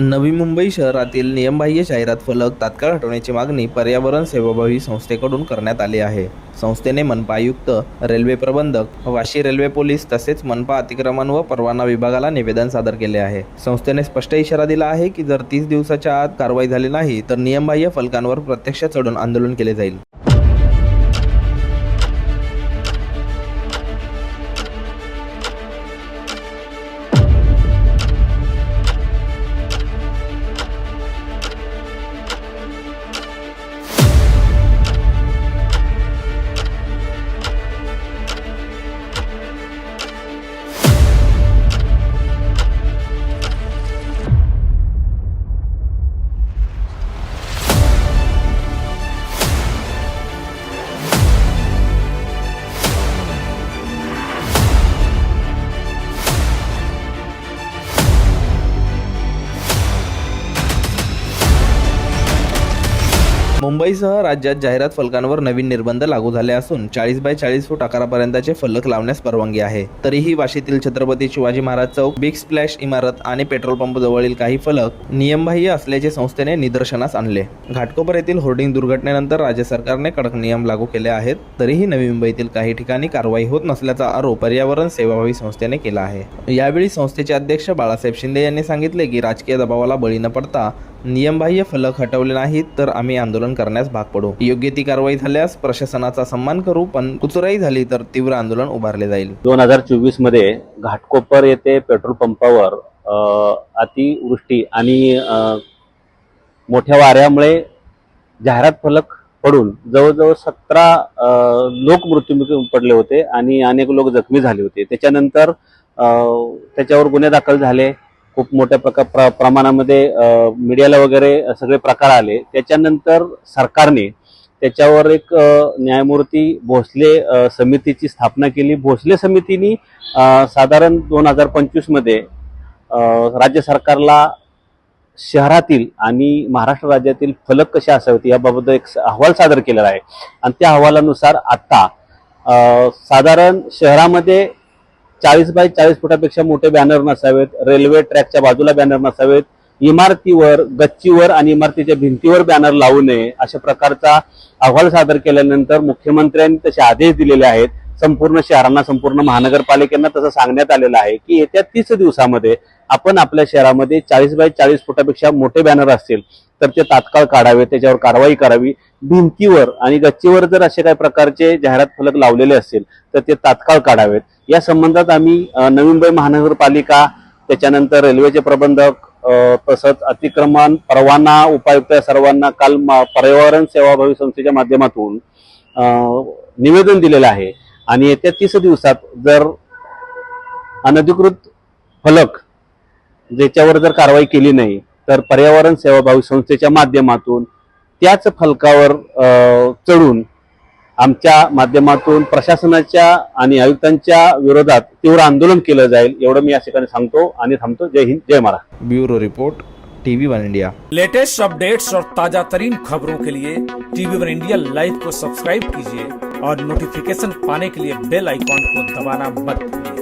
नवी मुंबई शहरातील नियमबाह्य जाहिरात फलक तात्काळ हटवण्याची मागणी पर्यावरण सेवाभावी संस्थेकडून करण्यात आली आहे. संस्थेने मनपा आयुक्त रेल्वे प्रबंधक वाशी रेल्वे पोलीस तसेच मनपा अतिक्रमण व परवाना विभागाला निवेदन सादर केले आहे. संस्थेने स्पष्ट इशारा दिला आहे की जर तीस दिवसाच्या आत कारवाई झाली नाही तर नियमबाह्य फलकांवर प्रत्यक्ष चढून आंदोलन केले जाईल. मुंबईसह राज्यात जाहिरात फलकांवर नवीन निर्बंध लागू झाले असून चाळीस बाय चाळीस फूट आकारापर्यंतचे फलक लावण्यास परवानगी आहे. तरीही वाशीतील छत्रपती शिवाजी महाराज चौक बिग स्प्लॅश इमारत आणि पेट्रोल पंप जवळील काही फलक नियमबाह्य असल्याचे संस्थेने निदर्शनास आणले. घाटकोपर येथील होर्डिंग दुर्घटनेनंतर राज्य सरकारने कडक नियम लागू केले आहेत. तरीही नवी मुंबईतील काही ठिकाणी कारवाई होत नसल्याचा आरोप पर्यावरण सेवाभावी संस्थेने केला आहे. यावेळी संस्थेचे अध्यक्ष बाळासाहेब शिंदे यांनी सांगितले की राजकीय दबावाला बळी न पडता नियमबाह्य फलक हटवले नाहीत तर आम्ही आंदोलन करण्यास भाग पडू. योग्य ती कारवाई झाल्यास प्रशासनाचा सन्मान करू पण कुचराई झाली तर तीव्र आंदोलन उभारले जाईल. दोन हजार चोवीसमध्ये घाटकोपर येथे पेट्रोल पंपावर अतिवृष्टी आणि मोठ्या वाऱ्यामुळे जाहिरात फलक पडून जवळजवळ सतरा लोक मृत्युमुखी पडले होते आणि अनेक लोक जखमी झाले होते. त्याच्यानंतर त्याच्यावर गुन्हे दाखल झाले. खूप मोठ्या प्रकार प्र, प्रमाणामध्ये मीडियाला वगैरे सगळे प्रकार आले. त्याच्यानंतर सरकारने त्याच्यावर एक न्यायमूर्ती भोसले समितीची स्थापना केली. भोसले समितीने साधारण दोन हजार पंचवीसमध्ये राज्य सरकारला शहरातील आणि महाराष्ट्र राज्यातील फलक कसे असावेत याबाबत एक अहवाल सादर केलेला आहे. आणि त्या अहवालानुसार आत्ता साधारण शहरामध्ये चाळीस बाय चाळीस फुटापेक्षा मोठे बॅनर नसावेत. रेल्वे ट्रॅकच्या बाजूला बॅनर नसावेत. इमारतीवर गच्चीवर आणि इमारतीच्या भिंतीवर बॅनर लावू नये अशा प्रकारचा अहवाल सादर केल्यानंतर मुख्यमंत्र्यांनी तसे आदेश दिलेले आहेत. संपूर्ण शहरांना संपूर्ण महानगरपालिकांना तसं सांगण्यात आलेलं आहे की येत्या तीस दिवसामध्ये आपण आपल्या शहरामध्ये चाळीस बाय चाळीस फुटापेक्षा मोठे बॅनर असतील तर ते तात्काळ काढावे त्याच्यावर कारवाई करावी. भिंतीवर आणि गच्चीवर जर असे काही प्रकारचे जाहिरात फलक लावलेले असतील तर ते तात्काळ काढावेत. या संबंधात आम्ही नवी मुंबई महानगरपालिका त्याच्यानंतर रेल्वेचे प्रबंधक तसंच अतिक्रमण परवाना उपायुक्त या सर्वांना काल म- पर्यावरण सेवाभावी संस्थेच्या माध्यमातून निवेदन दिलेलं आहे. आणि येत्या तीस दिवसात जर अनधिकृत फलक ज्याच्यावर जर कारवाई केली नाही तर पर्यावरण सेवाभावी संस्थेच्या माध्यमातून त्याच फलकावर चढून आमच्या माध्यमातून प्रशासनाच्या आणि आयुक्तांच्या विरोधात तीव्र आंदोलन केलं जाईल एवढं मी या ठिकाणी सांगतो आणि थांबतो. जय हिंद जय Maharashtra. Bureau report TV one India. Latest updates और ताजा तरीन खबरों के लिए टीवी वन इंडिया लाइव को सब्सक्राइब कीजिए। और नोटिफिकेशन पाने के लिए बेल आइकॉन को दबाना मत भूलिए।